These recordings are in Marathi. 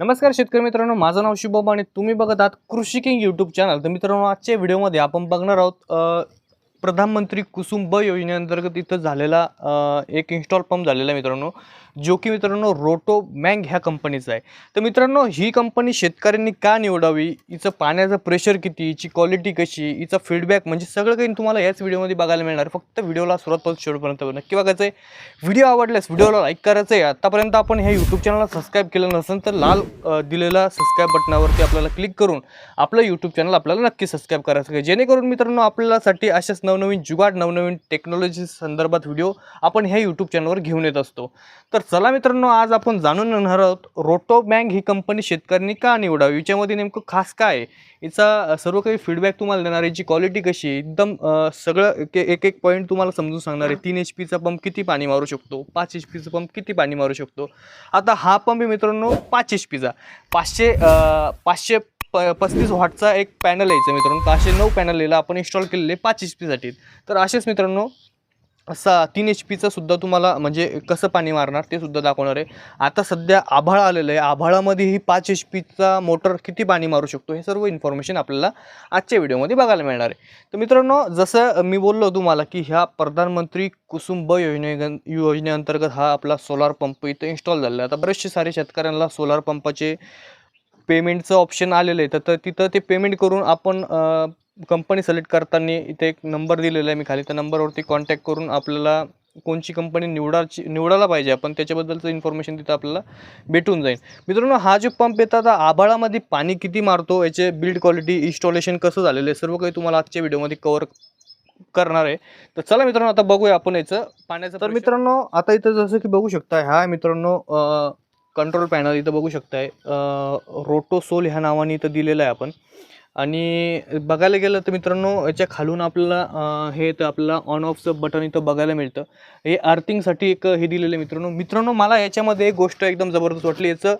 नमस्कार शेतकरी मित्रांनो माझं नाव शुभम आणि तुम्ही बघत आहात कृषी किंग यूट्यूब चॅनल तर मित्रांनो आजच्या व्हिडिओमध्ये आपण बघणार आहोत प्रधानमंत्री कुसुम ब योजनेअंतर्गत इथं झालेला एक इन्स्टॉल पंप झालेला आहे मित्रांनो. जो की मित्रांनो रोटो मँग ह्या कंपनीचा आहे. तर मित्रांनो ही कंपनी शेतकऱ्यांनी का निवडावी? हिचं पाण्याचं प्रेशर किती? हिची क्वालिटी कशी? हिचा फीडबॅक म्हणजे सगळं काही तुम्हाला याच व्हिडिओमध्ये बघायला मिळणार. फक्त व्हिडिओला सुरुवातपासून शेवटपर्यंत नक्की बघायचं आहे. व्हिडिओ आवडल्यास व्हिडिओला लाईक करायचं आहे. आतापर्यंत आपण ह्या यूट्यूब चॅनलला सबस्क्राईब केलं नसेल तर लाल दिलेला सबस्क्राईब बटनावरती आपल्याला क्लिक करून आपलं यूट्यूब चॅनल आपल्याला नक्की सबस्क्राईब करायचं आहे जेणेकरून मित्रांनो आपल्यासाठी अशाच नवनवीन जुगाड नवनवीन टेक्नॉलॉजी संदर्भात व्हिडिओ आपण ह्या यूट्यूब चॅनलवर घेऊन येत असतो. तर चला मित्रांनो आज आपण जाणून घेणार आहोत रोटो बँक ही कंपनी शेतकऱ्यांनी का निवडावी? याच्यामध्ये नेमकं खास काय आहे? सर्व काही फीडबॅक तुम्हाला देणार आहे याची क्वालिटी कशी आहे? एकदम सगळं एक एक पॉईंट तुम्हाला समजून सांगणार आहे. तीन एच पीचा पंप किती पाणी मारू शकतो? पाच एच पीचा पंप किती पाणी मारू शकतो? आता हा पंप आहे मित्रांनो पाच एच पीचा पाचशे पाचशे प पस्तीस वॉटचा एक पॅनल यायचं मित्रांनो. पाचशे नऊ पॅनल यायला आपण इन्स्टॉल केलेले पाच एच पीसाठी तर असेच मित्रांनो असा तीन एच पीचं सुद्धा तुम्हाला म्हणजे कसं पाणी मारणार ते सुद्धा दाखवणार आहे. आता सध्या आभाळ आलेलं आहे. आभाळामध्ये ही पाच एच पीचा मोटर किती पाणी मारू शकतो हे सर्व इन्फॉर्मेशन आपल्याला आजच्या व्हिडिओमध्ये बघायला मिळणार आहे. तर मित्रांनो जसं मी बोललो तुम्हाला की ह्या प्रधानमंत्री कुसुम ब योजने योजनेअंतर्गत हा आपला सोलार पंप इथं इन्स्टॉल झालेला आहे. आता बरेचसे सारे शेतकऱ्यांना सोलार पंपाचे पेमेंटचं ऑप्शन आलेलं आहे तर- तिथं ते पेमेंट करून आपण कंपनी सिलेक्ट करताना इथे एक नंबर दिलेला आहे मी खाली. त्या नंबरवरती कॉन्टॅक्ट करून आपल्याला कोणची कंपनी निवडायची निवडायला पाहिजे. आपण त्याच्याबद्दलचं इन्फॉर्मेशन तिथं आपल्याला भेटून जाईल. मित्रांनो हा जो पंप येतात आभाळामध्ये पाणी किती मारतो याचे बिल्ड क्वालिटी इन्स्टॉलेशन कसं झालेलं आहे सर्व काही तुम्हाला आजच्या व्हिडिओमध्ये कवर करणार आहे. तर चला मित्रांनो आता बघूया आपण याचं पाण्याचं तर मित्रांनो आता इथं जसं की बघू शकता हा मित्रांनो कंट्रोल पॅनल इथं बघू शकताय. रोटो सोल ह्या नावाने इथं दिलेलं आहे आपण. आणि बघायला गेलं तर मित्रांनो याच्या खालून आपल्याला हे तर आपल्याला ऑन ऑफचं बटन इथं बघायला मिळतं. हे अर्थिंगसाठी एक हे दिलेलं आहे मित्रांनो. मित्रांनो मला याच्यामध्ये एक गोष्ट एकदम जबरदस्त वाटली. याचं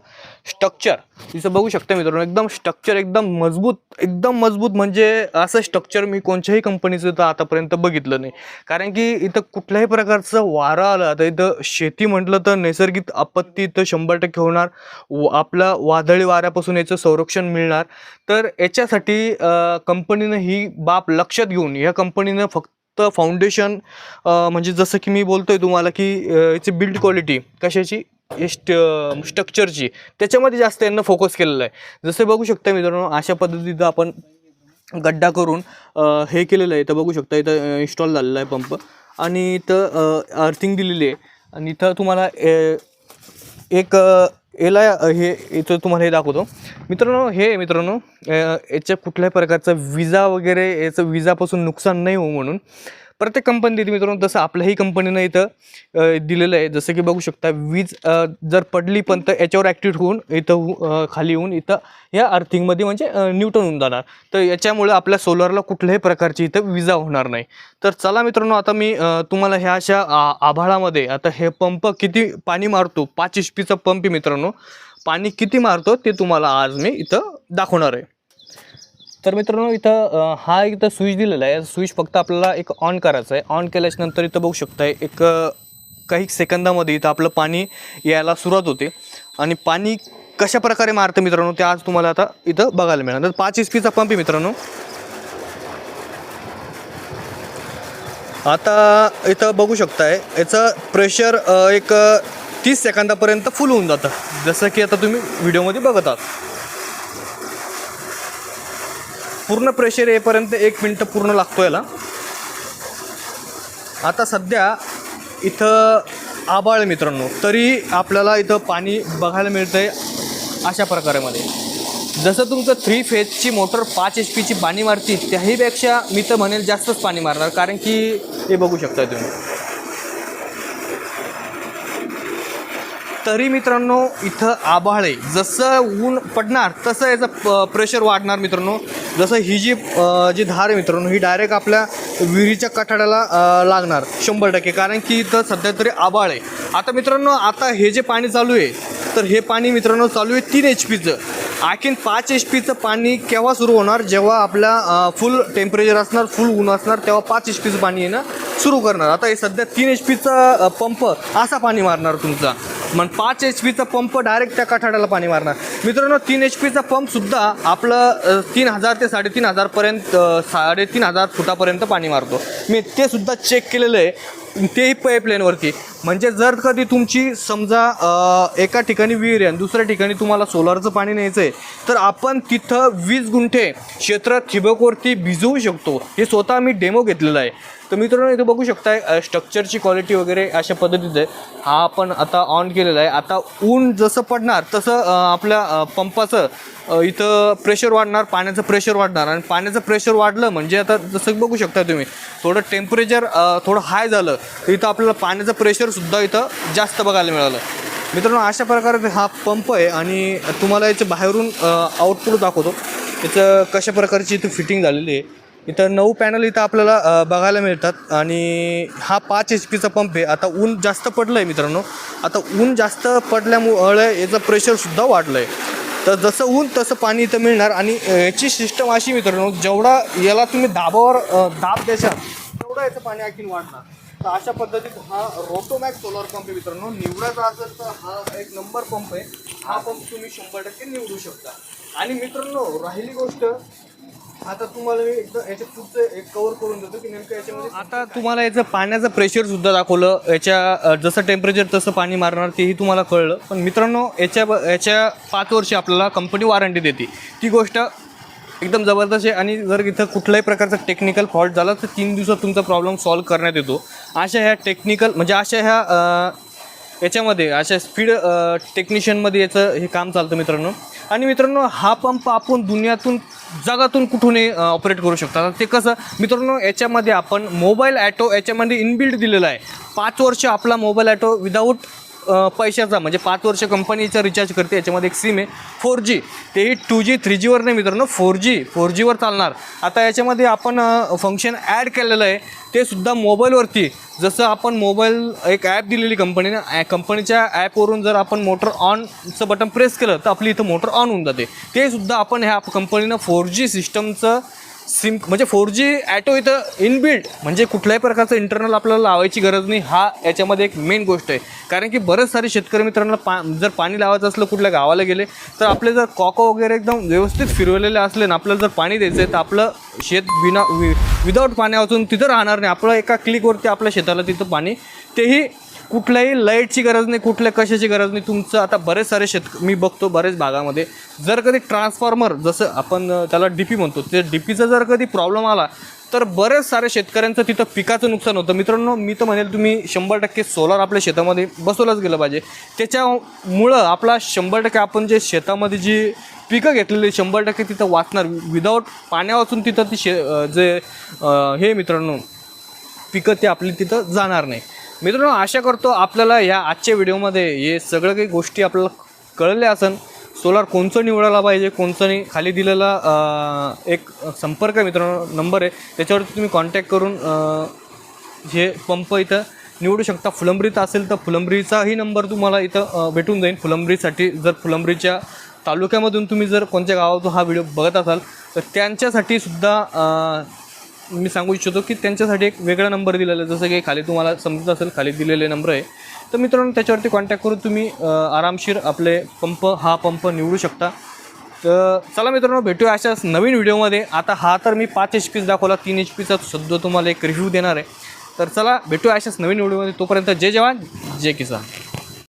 स्ट्रक्चर तिचं बघू शकता मित्रांनो एकदम स्ट्रक्चर एकदम मजबूत एकदम मजबूत म्हणजे असं स्ट्रक्चर मी कोणत्याही कंपनीचं तर आतापर्यंत बघितलं नाही. कारण की इथं कुठल्याही प्रकारचं वारं आलं आता इथं शेती म्हटलं तर नैसर्गिक आपत्ती इथं शंभर टक्के होणार. व आपला वादळी वाऱ्यापासून याचं संरक्षण मिळणार. तर याच्यासाठी कंपनीनं ही बाब लक्षात घेऊन या कंपनीनं फक्त फाउंडेशन म्हणजे जसं की मी बोलतोय तुम्हाला की अ, याची बिल्ड क्वालिटी कशाची? स्ट स्ट्रक्चरची त्याच्यामध्ये जास्त यांना फोकस केलेला आहे. जसं बघू शकता मित्रांनो अशा पद्धतीचं आपण गड्डा करून हे केलेलं आहे. इथं बघू शकता इथं इन्स्टॉल झालेला आहे पंप आणि इथं अर्थिंग दिलेली आहे. आणि इथं तुम्हाला ए एक याला हे इथं तुम्हाला हे दाखवतो. मित्रांनो हे मित्रांनो याच्या कुठल्याही प्रकारचा विजा वगैरे याचं विजापासून नुकसान नाही होऊ म्हणून प्रत्येक कंपनी देते मित्रांनो तसं आपल्याही कंपनीनं इथं दिलेलं आहे. जसं की बघू शकता वीज जर पडली पण तर याच्यावर ॲक्टिव्ह होऊन इथं खाली येऊन इथं या अर्थिंगमध्ये म्हणजे न्यूटन होऊन जाणार. तर याच्यामुळे आपल्या सोलरला कुठल्याही प्रकारची इथं विजा होणार नाही. तर चला मित्रांनो आता मी तुम्हाला ह्या अशा आ- आभाळामध्ये आता हे पंप किती पाणी मारतो? पाच एच पीचा पंप मित्रांनो. पाणी किती मारतो ते तुम्हाला आज मी इथं दाखवणार आहे. तर मित्रांनो इथं हा इथं स्विच दिलेला आहे. स्विच फक्त आपल्याला एक ऑन करायचं आहे. ऑन केल्याच्यानंतर इथं बघू शकताय एक काही सेकंदामध्ये इथं आपलं पाणी यायला सुरुवात होते. आणि पाणी कशा प्रकारे मारतं मित्रांनो ते आज तुम्हाला आता इथं बघायला मिळणार. तर पाच एच पीचा पंप आहे मित्रांनो. आता इथं बघू शकताय याचं प्रेशर एक तीस सेकंदापर्यंत फुल होऊन जातं. जसं की आता तुम्ही व्हिडिओमध्ये बघत आहात. पूर्ण प्रेशर येईपर्यंत एक मिनटं पूर्ण लागतो याला. आता सध्या इथं आबाळ आहे मित्रांनो तरी आपल्याला इथं पाणी बघायला मिळतं आहे अशा प्रकारामध्ये. जसं तुमचं थ्री फेजची मोटर पाच एच पीची पाणी मारती त्याहीपेक्षा मी तर म्हणेल जास्तच पाणी मारणार कारण की हे बघू शकता तुम्ही. तरी मित्रांनो इथं आभाळ आहे. जसं ऊन पडणार तसं याचं प प्रेशर वाढणार मित्रांनो. जसं ही जी जी धार आहे मित्रांनो ही डायरेक्ट आपल्या विहिरीच्या कठाड्याला लागणार शंभर टक्के. कारण की इथं सध्या तरी आभाळ आहे. आता मित्रांनो आता हे जे पाणी चालू आहे तर हे पाणी मित्रांनो चालू आहे तीन एच पीचं आणखीन पाच एच पीचं पाणी केव्हा सुरू होणार? जेव्हा आपल्या फुल टेम्परेचर असणार फुल ऊन असणार तेव्हा पाच एच पीचं पाणी येणं सुरू करणार. आता हे सध्या तीन एच पीचा पंप असा पाणी मारणार तुमचा. मग पाच एच पीचा पंप डायरेक्ट त्या कठाड्याला पाणी मारणार. मित्रांनो तीन एच पीचा पंपसुद्धा आपलं तीन हजार ते साडेतीन हजारपर्यंत साडेतीन हजार फुटापर्यंत पाणी मारतो. मी ते सुद्धा चेक केलेलं आहे. तेही पाईपलाईनवरती म्हणजे जर कधी तुमची समजा एका ठिकाणी विहीर आहे आणि दुसऱ्या ठिकाणी तुम्हाला सोलारचं पाणी न्यायचं आहे तर आपण तिथं वीस गुंठे क्षेत्र ठिबकवरती भिजवू शकतो. हे स्वतः मी डेमो घेतलेला आहे. तर मित्रांनो इथं बघू शकताय स्ट्रक्चरची क्वालिटी वगैरे अशा पद्धतीचं आहे. हा आपण आता ऑन केलेला आहे. आता ऊन जसं पडणार तसं आपल्या पंपाचं इथं प्रेशर वाढणार पाण्याचं प्रेशर वाढणार. आणि पाण्याचं प्रेशर वाढलं म्हणजे आता जसं बघू शकता तुम्ही थोडं टेम्परेचर थोडं हाय झालं तर इथं आपल्याला पाण्याचं प्रेशरसुद्धा इथं जास्त बघायला मिळालं. मित्रांनो अशा प्रकारे हा पंप आहे आणि तुम्हाला याचं बाहेरून आउटपुट दाखवतो. याचं कशा प्रकारची इथं फिटिंग झालेली आहे. इथं नऊ पॅनल इथं आपल्याला बघायला मिळतात. आणि हा पाच एच पीचा पंप आहे. आता ऊन जास्त पडलं आहे मित्रांनो. आता ऊन जास्त पडल्यामुळे याचं प्रेशरसुद्धा वाढलं आहे तर जसं ऊन तसं पाणी इथं मिळणार. आणि याची सिस्टम अशी मित्रांनो जेवढा याला तुम्ही दाबावर दाब द्याल तेवढं याचं पाणी आणखीन वाढणार. तर अशा पद्धतीत हा रोटोमॅक सोलर पंप आहे मित्रांनो. निवडायचा असेल तर हा एक नंबर पंप आहे. हा पंप तुम्ही शंभर टक्के निवडू शकता. आणि मित्रांनो राहिली गोष्ट आता तुम्हाला मी एकदा याच्या पुढचं एक कव्हर करून देतो की नेमकं याच्यामध्ये आता तुम्हाला याचं पाण्याचं प्रेशर सुद्धा दाखवलं. याच्या जसं टेम्परेचर तसं पाणी मारणार तेही तुम्हाला कळलं. पण मित्रांनो याच्या ब- याच्या पाच वर्ष आपल्याला कंपनी वॉरंटी देते. ती गोष्ट एकदम जबरदस्त आहे आणि जर इथं कुठल्याही प्रकारचा टेक्निकल फॉल्ट झाला तर तीन दिवसात तुमचा प्रॉब्लेम सॉल्व्ह करण्यात येतो. अशा ह्या टेक्निकल म्हणजे अशा ह्या याच्यामध्ये अशा स्पीड टेक्निशियनमध्ये याचं हे काम चालतं मित्रांनो. आणि मित्रांनो हा पंप आपण दुनियातून जगातून कुठूनही ऑपरेट करू शकता. ते कसं मित्रांनो याच्यामध्ये आपण मोबाईल ॲटो याच्यामध्ये इनबिल्ड दिलेला आहे. पाच वर्ष आपला मोबाईल ॲटो विदाऊट पैशाचा म्हणजे पाच वर्ष कंपनीचा रिचार्ज करते याच्यामध्ये एक सिम आहे फोर जी तेही टू जी थ्री जीवर नाही मित्रांनो फोर जी फोर जीवर चालणार. आता याच्यामध्ये आपण फंक्शन ॲड केलेलं आहे ते सुद्धा मोबाईलवरती जसं आपण मोबाईल एक ॲप दिलेली कंपनीनं ॲ कंपनीच्या ॲपवरून जर आपण मोटर ऑनचं बटन प्रेस केलं तर आपली इथं मोटर ऑन होऊन जाते. ते सुद्धा आपण ह्या कंपनीनं फोर जी सिस्टमचं सिम म्हणजे फोर जी ॲटो इथं इनबिल्ड म्हणजे कुठल्याही प्रकारचं इंटरनल आपल्याला लावायची गरज नाही हा याच्यामध्ये एक मेन गोष्ट आहे. कारण की बरेच सारे शेतकरी मित्रांना पा जर पाणी लावायचं असलं कुठल्या गावाला गेले तर आपले जर कॉको वगैरे एकदम व्यवस्थित फिरवलेले असले ना आपल्याला जर पाणी द्यायचं आहे तर आपलं शेत विना वि विदाऊट पाण्यावाचून तिथं राहणार नाही. आपलं एका क्लिकवरती आपल्या शेताला तिथं पाणी तेही कुठल्याही लाईटची गरज नाही कुठल्या कशाची गरज नाही. तुमचं आता बरेच सारे शेतक मी बघतो बरेच भागामध्ये जर कधी ट्रान्सफॉर्मर जसं आपण त्याला डी पी म्हणतो ते डी पीचा जर कधी प्रॉब्लेम आला तर बरेच सारे शेतकऱ्यांचं तिथं पिकाचं नुकसान होतं. मित्रांनो मी तर म्हणेल तुम्ही शंभर टक्के सोलार आपल्या शेतामध्ये बसवलंच गेलं पाहिजे. त्याच्यामुळं आपला शंभर टक्के आपण जे शेतामध्ये जी पिकं घेतलेली शंभर टक्के तिथं वाचणार. विदाऊट पाण्या वाचून तिथं ती शे जे हे मित्रांनो पिकं ते आपली तिथं जाणार नाही. मित्रांनो आशा करतो आपल्याला या आजच्या व्हिडिओमध्ये हे सगळं काही गोष्टी आपल्याला कळल्या असन. सोलार कोणचं निवडायला पाहिजे कोणचं नाही खाली दिलेला एक संपर्क मित्रांनो नंबर आहे. त्याच्यावरती तुम्ही कॉन्टॅक्ट करून हे पंप इथं निवडू शकता. फुलंब्रीत असेल तर फुलंब्रीचाही नंबर तुम्हाला इथं भेटून जाईल. फुलंब्रीसाठी जर फुलंब्रीच्या तालुक्यामधून तुम्ही जर कोणत्या गावातून हा व्हिडिओ बघत असाल तर त्यांच्यासाठी सुद्धा मी सांगू इच्छितो की त्यांच्यासाठी एक वेगळा नंबर दिलेला आहे. जसं की खाली तुम्हाला समजत असेल खाली दिलेले नंबर आहे. तर मित्रांनो त्याच्यावरती कॉन्टॅक्ट करून तुम्ही आरामशीर आपले पंप हा पंप निवडू शकता. तर चला मित्रांनो भेटूया अशाच नवीन व्हिडिओमध्ये. आता हा तर मी पाच एच पीच दाखवला तीन एच पीचा सध्या तुम्हाला एक रिव्ह्यू देणार आहे. तर चला भेटूया अशाच नवीन व्हिडिओमध्ये. तोपर्यंत जय जवान जय किसान.